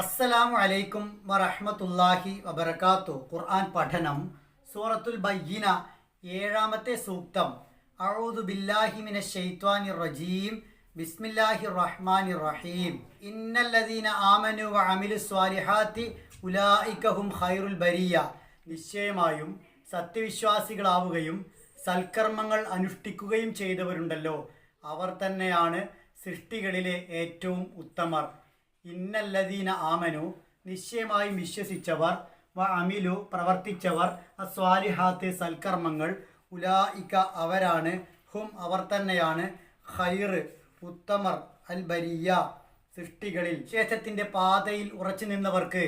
അസ്സലാമു അലൈക്കും വറഹ്മത്തുള്ളാഹി വബറകാത്തു. ഖുർആൻ പഠനം സൂറത്തുൽ ബയ്യന ഏഴാമത്തെ സൂക്തം. അഊദു ബില്ലാഹി മിന ശൈത്വാനിർ റജീം. ബിസ്മില്ലാഹി റഹ്മാനി റഹീം. ഇന്നല്ലദീന ആമനു വഅമിലുസ് സ്വാലിഹാത്തി ഉലായിക്കഹും ഖൈറുൽ ബരിയ. നിശ്ചയമായും സത്യവിശ്വാസികളാവുകയും സൽക്കർമ്മങ്ങൾ അനുഷ്ഠിക്കുകയും ചെയ്തവരുണ്ടല്ലോ. അവർ തന്നെയാണ് സൃഷ്ടികളിലെ ഏറ്റവും ഉത്തമർ. ഇന്നല്ലദീന ആമനു നിശ്ചയമായി വിശ്വസിച്ചവർ വ അമിലു പ്രവർത്തിച്ചവർ അസ്വാലിഹാത്ത് സൽക്കർമ്മങ്ങൾ ഉലായിക്ക അവരാണ് ഹും അവർ തന്നെയാണ് ഖൈർ ഉത്തമർ അൽ ബരിയ സൃഷ്ടികളിൽ. ശേഷത്തിന്റെ പാതയിൽ ഉറച്ചു നിന്നവർക്ക്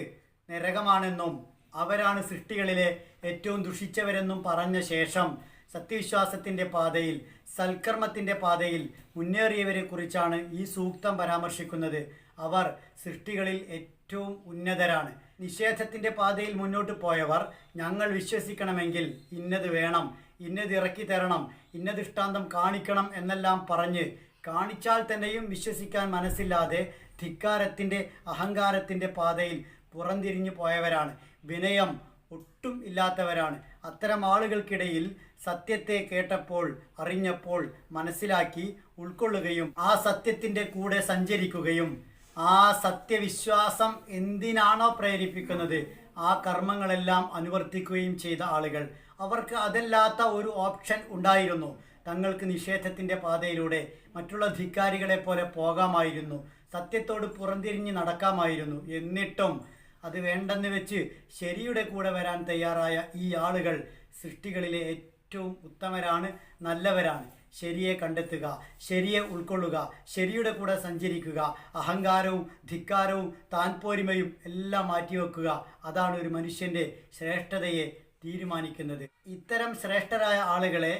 നരകമാണെന്നും അവരാണ് സൃഷ്ടികളിലെ ഏറ്റവും ദുഷിച്ചവരെന്നും പറഞ്ഞ ശേഷം സത്യവിശ്വാസത്തിന്റെ പാതയിൽ സൽക്കർമ്മത്തിന്റെ പാതയിൽ മുന്നേറിയവരെ കുറിച്ചാണ് ഈ സൂക്തം പരാമർശിക്കുന്നത്. അവർ സൃഷ്ടികളിൽ ഏറ്റവും ഉന്നതരാണ്. നിഷേധത്തിന്റെ പാതയിൽ മുന്നോട്ട് പോയവർ ഞങ്ങൾ വിശ്വസിക്കണമെങ്കിൽ ഇന്നത് വേണം ഇന്നത് ഇറക്കി തരണം ഇന്ന ദൃഷ്ടാന്തം കാണിക്കണം എന്നെല്ലാം പറഞ്ഞ് കാണിച്ചാൽ തന്നെയും വിശ്വസിക്കാൻ മനസ്സില്ലാതെ ധിക്കാരത്തിന്റെ അഹങ്കാരത്തിന്റെ പാതയിൽ പുറംതിരിഞ്ഞു പോയവരാണ്. വിനയം ഒട്ടും ഇല്ലാത്തവരാണ്. അത്തരം ആളുകൾക്കിടയിൽ സത്യത്തെ കേട്ടപ്പോൾ അറിഞ്ഞപ്പോൾ മനസ്സിലാക്കി ഉൾക്കൊള്ളുകയും ആ സത്യത്തിന്റെ കൂടെ സഞ്ചരിക്കുകയും ആ സത്യവിശ്വാസം എന്തിനാണോ പ്രേരിപ്പിക്കുന്നത്? ആ കർമ്മങ്ങളെല്ലാം അനുവർത്തിക്കുകയും ചെയ്ത ആളുകൾ. അവർക്ക് അതല്ലാത്ത ഒരു ഓപ്ഷൻ ഉണ്ടായിരുന്നു. തങ്ങൾക്ക് നിഷേധത്തിന്റെ പാതയിലൂടെ മറ്റുള്ള ധിക്കാരികളെ പോലെ പോകാമായിരുന്നു. സത്യത്തോട് പുറംതിരിഞ്ഞ് നടക്കാമായിരുന്നു. എന്നിട്ടും അത് വേണ്ടെന്ന് വെച്ച് ശരിയുടെ കൂടെ വരാൻ തയ്യാറായ ഈ ആളുകൾ സൃഷ്ടികളിലെ ഏറ്റവും ഉത്തമരാണ് നല്ലവരാണ്. ശരിയെ കണ്ടെത്തുക ശരിയെ ഉൾക്കൊള്ളുക ശരിയുടെ കൂടെ സഞ്ചരിക്കുക അഹങ്കാരവും ധിക്കാരവും താൻപോരിമയും എല്ലാം മാറ്റിവെക്കുക. അതാണ് ഒരു മനുഷ്യന്റെ ശ്രേഷ്ഠതയെ തീരുമാനിക്കുന്നത്. ഇത്തരം ശ്രേഷ്ഠരായ ആളുകളെ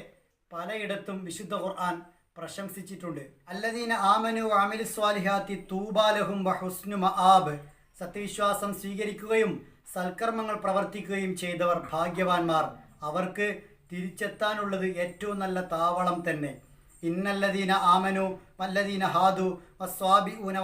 പലയിടത്തും വിശുദ്ധ ഖുർആൻ പ്രശംസിച്ചിട്ടുണ്ട്. അല്ലദീന ആമനു അമിലു സ്വാലിഹാത്തി തൂബാലഹും വഹുസ്നു മആബ്. സത്യവിശ്വാസം സ്വീകരിക്കുകയും സൽക്കർമ്മങ്ങൾ പ്രവർത്തിക്കുകയും ചെയ്തവർ ഭാഗ്യവാന്മാർ. അവർക്ക് തിരിച്ചെത്താനുള്ളത് ഏറ്റവും നല്ല താവളം തന്നെ. ഇന്നല്ലദീന ആമനു വല്ലദീന ഹാദു വസ്വാബി ഊന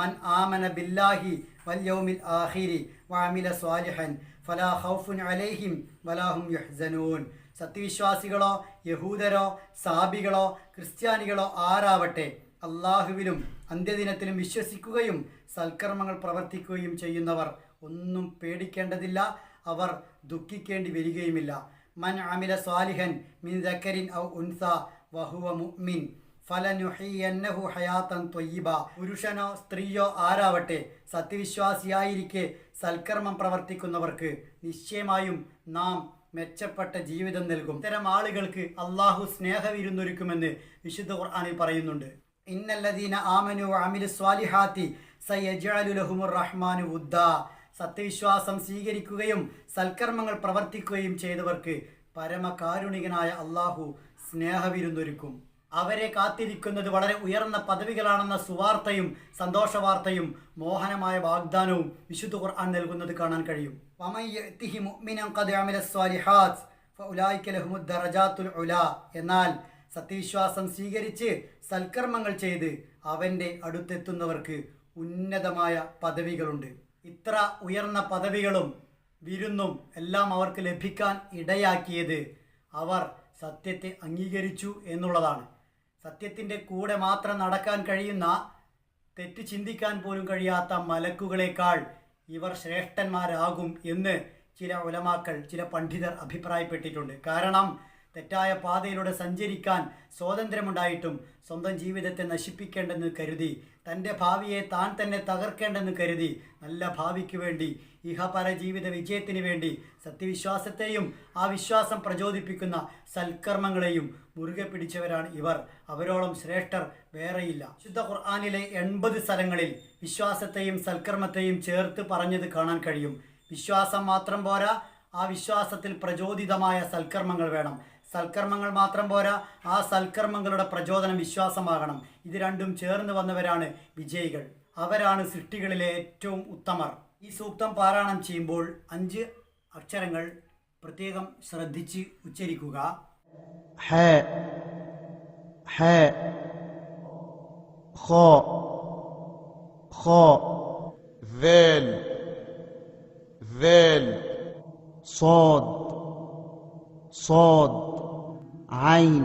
മൻ ആമന ബില്ലാഹി വല്യൗമിൽ ആഹിരി വാമില സ്വാലിഹൻ ഫലാ ഹൗഫുൻ അലൈഹിം വലാഹും യഹ്സനൂൻ. സത്യവിശ്വാസികളോ യഹൂദരോ സാബികളോ ക്രിസ്ത്യാനികളോ ആരാവട്ടെ അള്ളാഹുവിലും അന്ത്യദിനത്തിലും വിശ്വസിക്കുകയും സൽക്കർമ്മങ്ങൾ പ്രവർത്തിക്കുകയും ചെയ്യുന്നവർ ഒന്നും പേടിക്കേണ്ടതില്ല അവർ ദുഃഖിക്കേണ്ടി വരികയുമില്ല. മൻ അമില സ്വാലിഹൻ മിൻ ദക്കരിൻ ഔ ഉൻസ വഹുവ മുഅ്മിൻ ഫലനുഹിയന്നഹു ഹയാത്തൻ ത്വയ്യിബ പുരുഷനോ സ്ത്രീയോ ആരാവട്ടെ സത്യവിശ്വാസിയായിരിക്കെ സൽക്കർമ്മം പ്രവർത്തിക്കുന്നവർക്ക് നിശ്ചയമായും നാം മെച്ചപ്പെട്ട ജീവിതം നൽകും. ഇത്തരം ആളുകൾക്ക് അള്ളാഹു സ്നേഹവിരുന്നൊരുക്കുമെന്ന് വിശുദ്ധ ഖുർആാനിൽ പറയുന്നുണ്ട്. ഇന്നല്ലദീന ആമനു അമിൽ സ്വാലിഹാത്തി സയ്യജാലുലഹുമുർ ലഹുമുർ റഹ്മാനു വുദ്ദ. സത്യവിശ്വാസം സ്വീകരിക്കുകയും സൽക്കർമ്മങ്ങൾ പ്രവർത്തിക്കുകയും ചെയ്തവർക്ക് പരമകാരുണികനായ അള്ളാഹു സ്നേഹവിരുന്നൊരുക്കും. അവരെ കാത്തിരിക്കുന്നത് വളരെ ഉയർന്ന പദവികളാണെന്ന സുവാർത്തയും സന്തോഷവാർത്തയും മോഹനമായ വാഗ്ദാനവും വിശുദ്ധ ഖുർആൻ നൽകുന്നത് കാണാൻ കഴിയും. എന്നാൽ സത്യവിശ്വാസം സ്വീകരിച്ച് സൽക്കർമ്മങ്ങൾ ചെയ്ത് അവന്റെ അടുത്തെത്തുന്നവർക്ക് ഉന്നതമായ പദവികളുണ്ട്. ഇത്ര ഉയർന്ന പദവികളും വിരുന്നും എല്ലാം അവർക്ക് ലഭിക്കാൻ ഇടയാക്കിയത് അവർ സത്യത്തെ അംഗീകരിച്ചു എന്നുള്ളതാണ്. സത്യത്തിന്റെ കൂടെ മാത്രം നടക്കാൻ കഴിയുന്ന തെറ്റ് ചിന്തിക്കാൻ പോലും കഴിയാത്ത മലക്കുകളേക്കാൾ ഇവർ ശ്രേഷ്ഠന്മാരാകും എന്ന് ചില ഉലമാക്കൾ ചില പണ്ഡിതർ അഭിപ്രായപ്പെട്ടിട്ടുണ്ട്. കാരണം തെറ്റായ പാതയിലൂടെ സഞ്ചരിക്കാൻ സ്വാതന്ത്ര്യമുണ്ടായിട്ടും സ്വന്തം ജീവിതത്തെ നശിപ്പിക്കേണ്ടെന്ന് കരുതി തന്റെ ഭാവിയെ താൻ തന്നെ തകർക്കേണ്ടെന്ന് കരുതി നല്ല ഭാവിക്ക് വേണ്ടി ഇഹപര ജീവിത വിജയത്തിന് വേണ്ടി സത്യവിശ്വാസത്തെയും ആ വിശ്വാസം പ്രചോദിപ്പിക്കുന്ന സൽക്കർമ്മങ്ങളെയും മുറുകെ പിടിച്ചവരാണ് ഇവർ. അവരോളം ശ്രേഷ്ഠർ വേറെയില്ല. ശുദ്ധ ഖുർആാനിലെ എൺപത് സ്ഥലങ്ങളിൽ വിശ്വാസത്തെയും സൽക്കർമ്മത്തെയും ചേർത്ത് പറഞ്ഞത് കാണാൻ കഴിയും. വിശ്വാസം മാത്രം പോരാ ആ വിശ്വാസത്തിൽ പ്രചോദിതമായ സൽക്കർമ്മങ്ങൾ വേണം. സൽക്കർമ്മങ്ങൾ മാത്രം പോരാ ആ സൽക്കർമ്മങ്ങളുടെ പ്രചോദനം വിശ്വാസമാകണം ഇത് രണ്ടും ചേർന്ന് വന്നവരാണ് വിജയികൾ അവരാണ് സൃഷ്ടികളിലെ ഏറ്റവും ഉത്തമർ ഈ സൂക്തം പാരായണം ചെയ്യുമ്പോൾ അഞ്ച് അക്ഷരങ്ങൾ പ്രത്യേകം ശ്രദ്ധിച്ച് ഉച്ചരിക്കുക حاء حاء خاء خاء ذال ذال صاد صاد ആയിൻ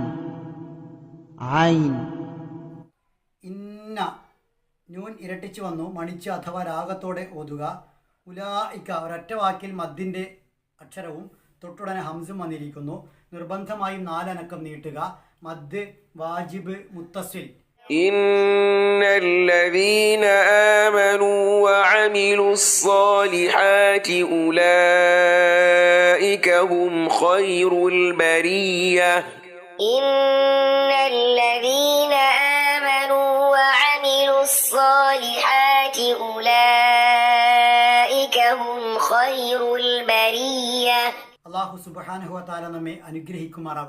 ആയിൻ ഇന്ന നൂൻ ഇരട്ടിച്ചു വന്നു. മണിച്ച് അഥവാ രാഗത്തോടെ ഓതുക. ഉലായിക്ക ഒരൊറ്റ വാക്കിൽ മദ്ദിന്റെ അക്ഷരവും തൊട്ടുടനെ ഹംസും വന്നിരിക്കുന്നു. നിർബന്ധമായും നാലനക്കം നീട്ടുക. മദ് വാജിബ് മുത്തസിൽ. إن الذين آمنوا وعملوا الصالحات أولئك هم خير البرية إن الذين آمنوا وعملوا الصالحات أولئك هم خير البرية الله سبحانه وتعالى نمي أنجره